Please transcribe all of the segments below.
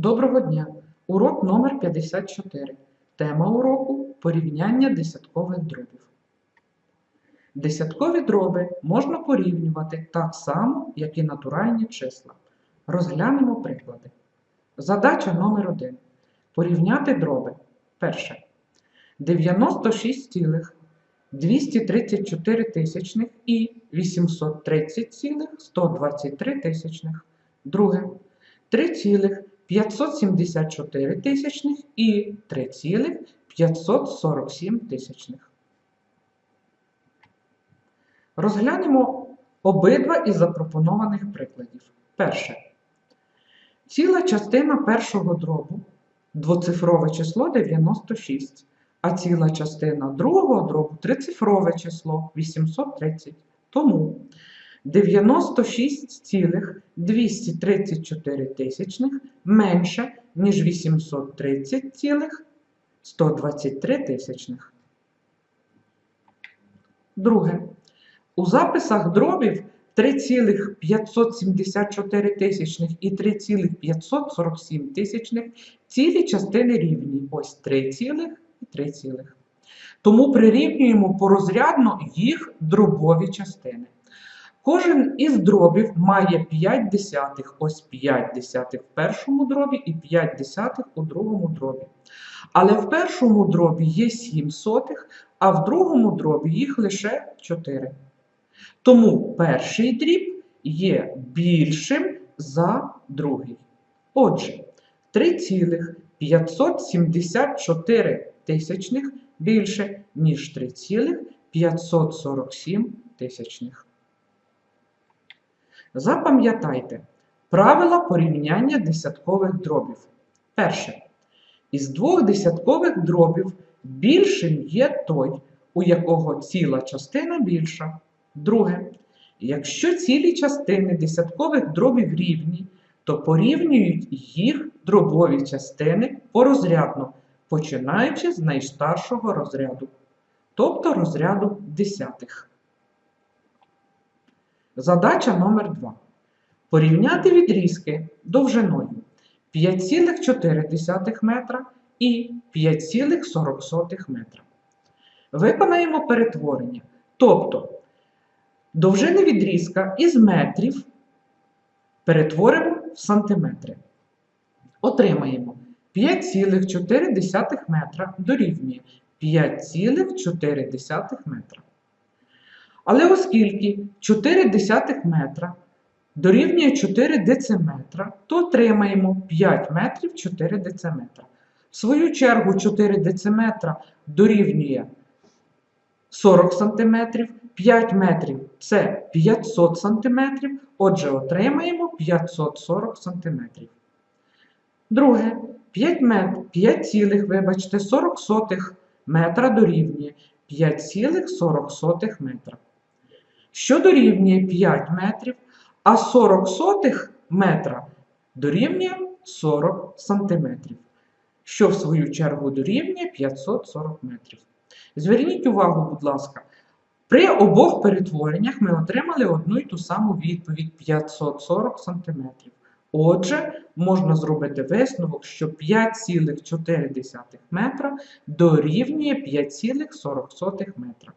Доброго дня! Урок номер 54. Тема уроку порівняння десяткових дробів. Десяткові дроби можна порівнювати так само, як і натуральні числа. Розглянемо приклади. Задача номер 1. Порівняти дроби. Перше. 96,234 тисячних і 830,123 тисячних. Друге. 3,574 тисячних і 3,547 тисячних. Розглянемо обидва із запропонованих прикладів. Перше. Ціла частина першого дробу двоцифрове число 96, а ціла частина другого дробу трицифрове число 830. Тому 96,234 тисячних менше, ніж 830,123 тисячних. Друге. У записах дробів 3,574 тисячних і 3,547 тисячних цілі частини рівні. Ось 3 цілих і 3 цілих. Тому прирівнюємо порозрядно їх дробові частини. Кожен із дробів має 5 десятих, ось 5 десятих в першому дробі і 5 десятих у другому дробі. Але в першому дробі є 7 сотих, а в другому дробі їх лише 4. Тому перший дріб є більшим за другий. Отже, 3,574 тисячних більше, ніж 3,547 тисячних. Запам'ятайте правила порівняння десяткових дробів. Перше. Із двох десяткових дробів більшим є той, у якого ціла частина більша. Друге. Якщо цілі частини десяткових дробів рівні, то порівнюють їх дробові частини порозрядно, починаючи з найстаршого розряду, тобто розряду десятих. Задача номер 2. Порівняти відрізки довжиною 5,4 метра і 5,40 метра. Виконаємо перетворення. Тобто довжини відрізка із метрів перетворимо в сантиметри. Отримаємо 5,4 метра дорівнює 5,4 метра. Але оскільки 4 десятих метра дорівнює 4 дециметра, то отримаємо 5 метрів 4 дециметра. В свою чергу 4 дециметра дорівнює 40 см, 5 метрів це 500 см, отже, отримаємо 540 см. Друге, 5 мет, 5 цілих, вибачте, 40 сотих метра дорівнює 5,40 метра що дорівнює 5 метрів, а 40 сотих метра дорівнює 40 сантиметрів, що в свою чергу дорівнює 540 метрів. Зверніть увагу, будь ласка, при обох перетвореннях ми отримали одну і ту саму відповідь 540 сантиметрів. Отже, можна зробити висновок, що 5,4 метра дорівнює 5,40 метра.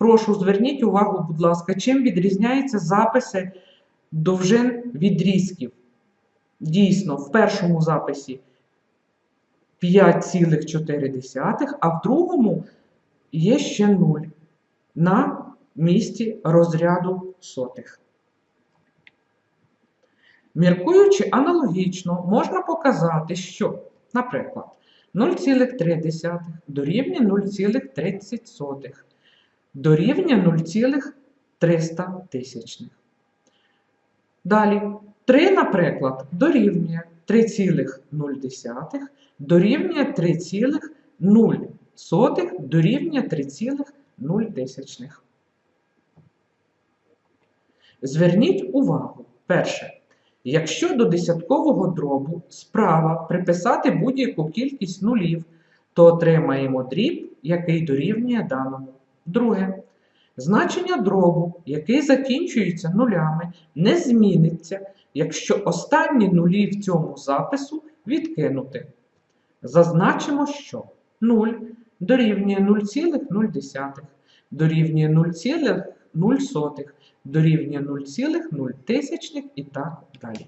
Прошу, зверніть увагу, будь ласка, чим відрізняються записи довжин відрізків. Дійсно, в першому записі 5,4, а в другому є ще 0 на місці розряду сотих. Міркуючи аналогічно, можна показати, що, наприклад, 0,3 дорівнює 0,30 дорівнює 0,300 тисячних. Далі 3, наприклад, дорівнює 3,0 дорівнює 3,0 дорівнює 3,0. Зверніть увагу, перше, якщо до десяткового дробу справа приписати будь-яку кількість нулів, то отримаємо дріб, який дорівнює даному. Друге. Значення дробу, який закінчується нулями, не зміниться, якщо останні нулі в цьому запису відкинути. Зазначимо, що 0 дорівнює 0,0, дорівнює 0,0, дорівнює 0,0 і так далі.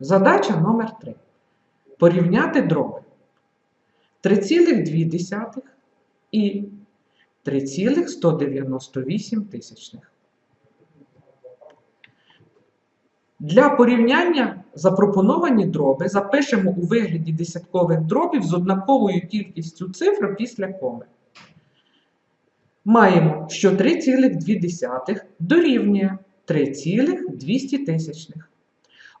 Задача номер 3. Порівняти дроби 3,2 і 3,198 тисячних. Для порівняння запропоновані дроби запишемо у вигляді десяткових дробів з однаковою кількістю цифр після коми. Маємо, що 3,2 дорівнює 3,200 тисячних.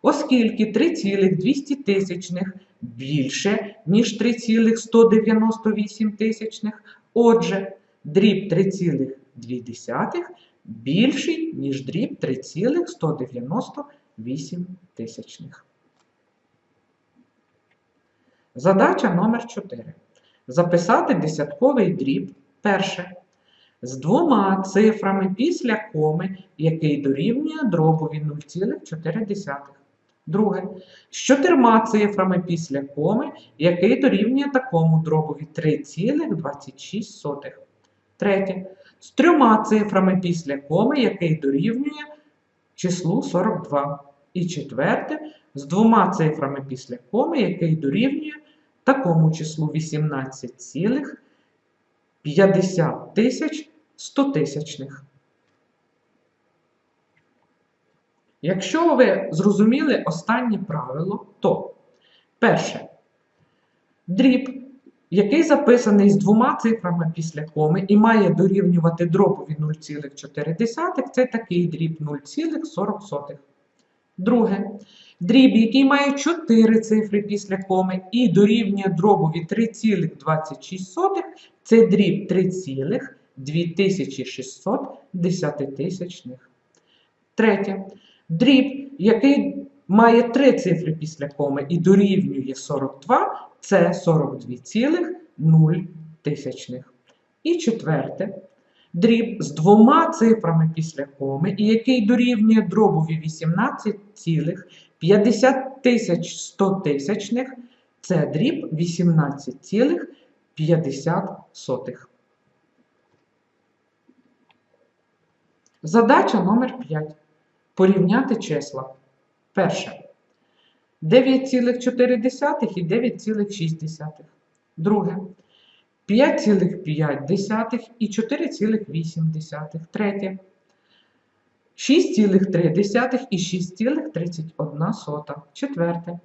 Оскільки 3,200 тисячних більше, ніж 3,198 тисячних, отже, дріб 3,2 більший, ніж дріб 3,198 тисячних. Задача номер 4. Записати десятковий дріб перше. З двома цифрами після коми, який дорівнює дробові 0,4. Друге. З чотирма цифрами після коми, який дорівнює такому дробові 3,26. Третє. З трьома цифрами після коми, який дорівнює числу 42. І четверте. З двома цифрами після коми, який дорівнює такому числу 18,50 тисяч 100 тисячних. Якщо ви зрозуміли останнє правило, то перше, дріб, який записаний з двома цифрами після коми і має дорівнювати дробові 0,4, це такий дріб 0,40. Друге, дріб, який має 4 цифри після коми і дорівнює дробові 3,26, це дріб 3,26 десятитисячних. Третє. Дріб, який має 3 цифри після коми і дорівнює 42, це 42,0 тисячних. І четверте. Дріб з двома цифрами після коми, і який дорівнює дробові 18,50 тисяч 100 тисячних, це дріб 18,50. Задача номер 5. Порівняти числа. Перше. 9,4 і 9,6. Друге. 5,5 і 4,8. Третє. 6,3 і 6,31. Четверте.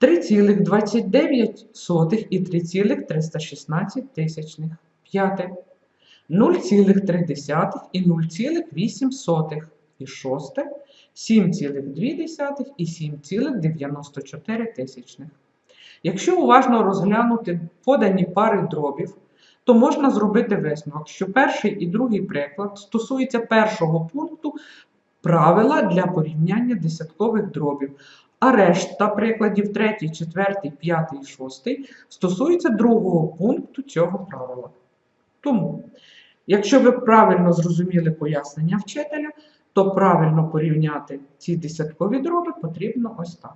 3,29 і 3,316 тисячних. П'яте. 0,3 і 0,08. 7,6, 7,2 і 7,94. Якщо уважно розглянути подані пари дробів, то можна зробити висновок, що перший і другий приклад стосуються першого пункту правила для порівняння десяткових дробів, а решта прикладів 3, 4, 5 і 6 стосуються другого пункту цього правила. Тому, якщо ви правильно зрозуміли пояснення вчителя, то правильно порівняти ці десяткові дроби потрібно ось так.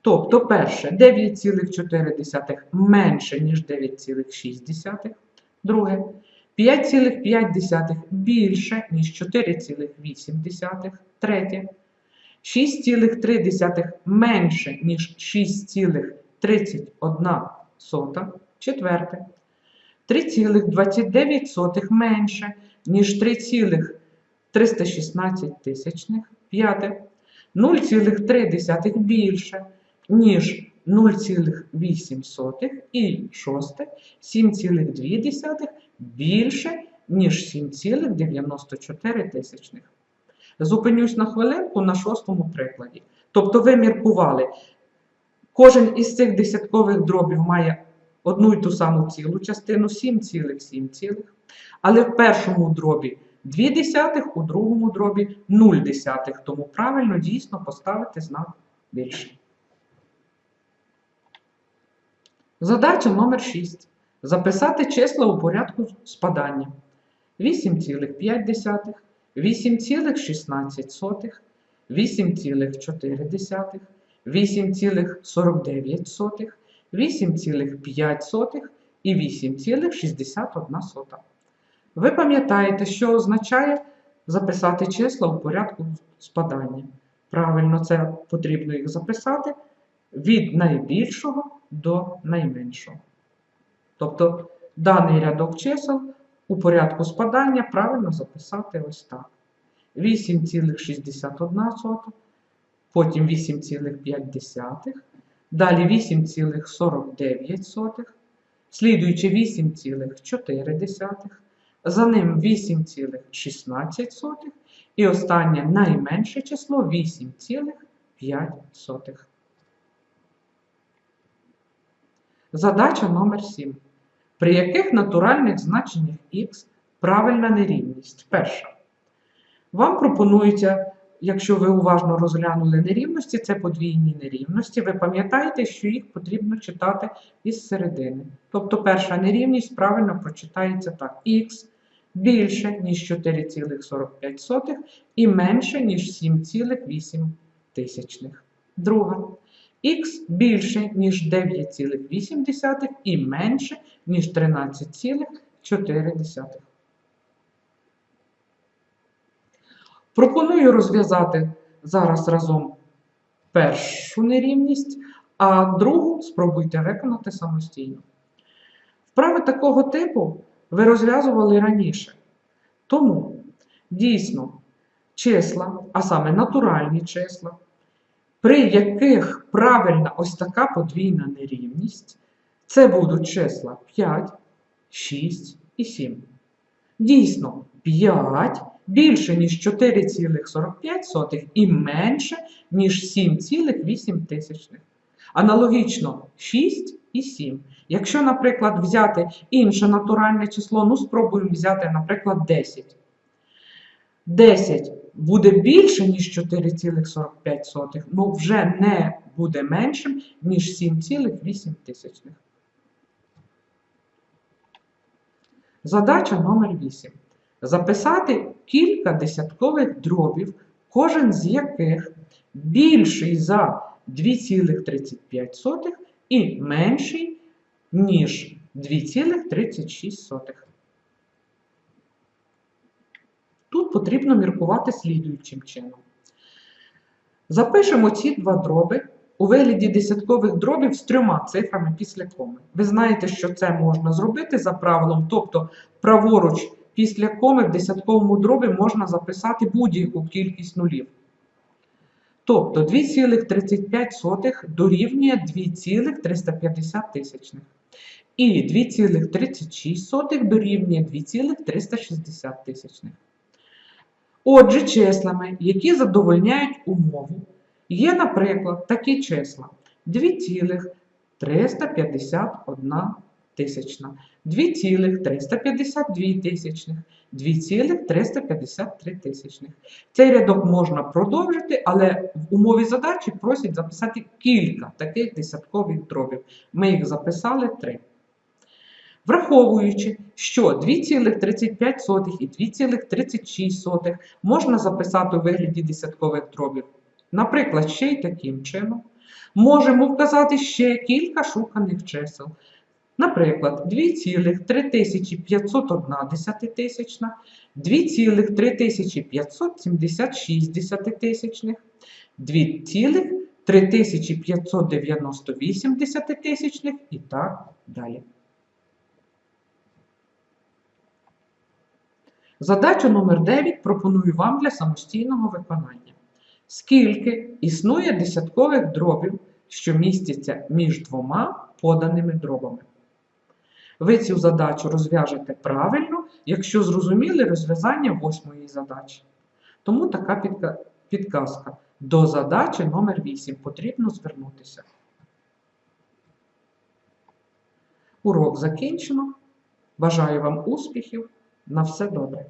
Тобто, перше, 9,4 менше, ніж 9,6. Друге, 5,5 більше, ніж 4,8. Третє, 6,3 менше, ніж 6,31. Четверте, 3,29 менше, ніж 3,316 тисячних. П'яте, 0,3 більше, ніж 0,8 і шосте 7,2 більше, ніж 7,94 тисячних. Зупинюсь на хвилинку на шостому прикладі. Тобто ви міркували, кожен із цих десяткових дробів має одну й ту саму цілу частину 7,7, але в першому дробі 2 десятих, у другому дробі 0 десятих, тому правильно дійсно поставити знак більше. Задача номер 6. Записати числа у порядку спадання. 8,5, 8,16, 8,4, 8,49, 8,5 і 8,61. Ви пам'ятаєте, що означає записати числа у порядку спадання. Правильно, це потрібно їх записати від найбільшого до найменшого. Тобто даний рядок чисел у порядку спадання правильно записати ось так. 8,61, потім 8,5, далі 8,49, слідуючи 8,4, за ним 8,16 і останнє найменше число 8,5. Задача номер 7. При яких натуральних значеннях х правильна нерівність? Перша. Вам пропонується, якщо ви уважно розглянули нерівності, це подвійні нерівності. Ви пам'ятаєте, що їх потрібно читати із середини. Тобто перша нерівність правильно прочитається так. х більше, ніж 4,45 і менше, ніж 7,8. Друга. х більше, ніж 9,8 і менше, ніж 13,4. Пропоную розв'язати зараз разом першу нерівність, а другу спробуйте виконати самостійно. Вправи такого типу ви розв'язували раніше. Тому, дійсно, числа, а саме натуральні числа, при яких правильна ось така подвійна нерівність, це будуть числа 5, 6 і 7. Дійсно, 5 більше, ніж 4,45 і менше, ніж 7,8. Аналогічно 6 і 7. Якщо, наприклад, взяти інше натуральне число, ну спробуємо взяти, наприклад, 10. 10 буде більше, ніж 4,45, ну вже не буде меншим, ніж 7,8. Задача номер 8. Записати кілька десяткових дробів, кожен з яких більший за 2,35 і менший, ніж 2,36. Тут потрібно міркувати слідуючим чином. Запишемо ці два дроби у вигляді десяткових дробів з трьома цифрами після коми. Ви знаєте, що це можна зробити за правилом, тобто праворуч після коми в десятковому дробі можна записати будь-яку кількість нулів. Тобто 2,35 дорівнює 2,350 тисячних. І 2,36 дорівнює 2,360 тисячних. Отже, числами, які задовольняють умову, є, наприклад, такі числа 2,351 тисячна, 2,352 тисячних, 2,353 тисячних. Цей рядок можна продовжити, але в умові задачі просять записати кілька таких десяткових дробів. Ми їх записали три. Враховуючи, що 2,35 і 2,36 можна записати у вигляді десяткових дробів, наприклад, ще й таким чином, можемо вказати ще кілька шуканих чисел. Наприклад, 2,3501 десятитисячна, 2,3576 десятитисячних, 2,3598 десятитисячних і так далі. Задачу номер 9 пропоную вам для самостійного виконання. Скільки існує десяткових дробів, що містяться між двома поданими дробами? Ви цю задачу розв'яжете правильно, якщо зрозуміли розв'язання восьмої задачі. Тому така підказка. До задачі номер 8 потрібно звернутися. Урок закінчено. Бажаю вам успіхів! На все добре!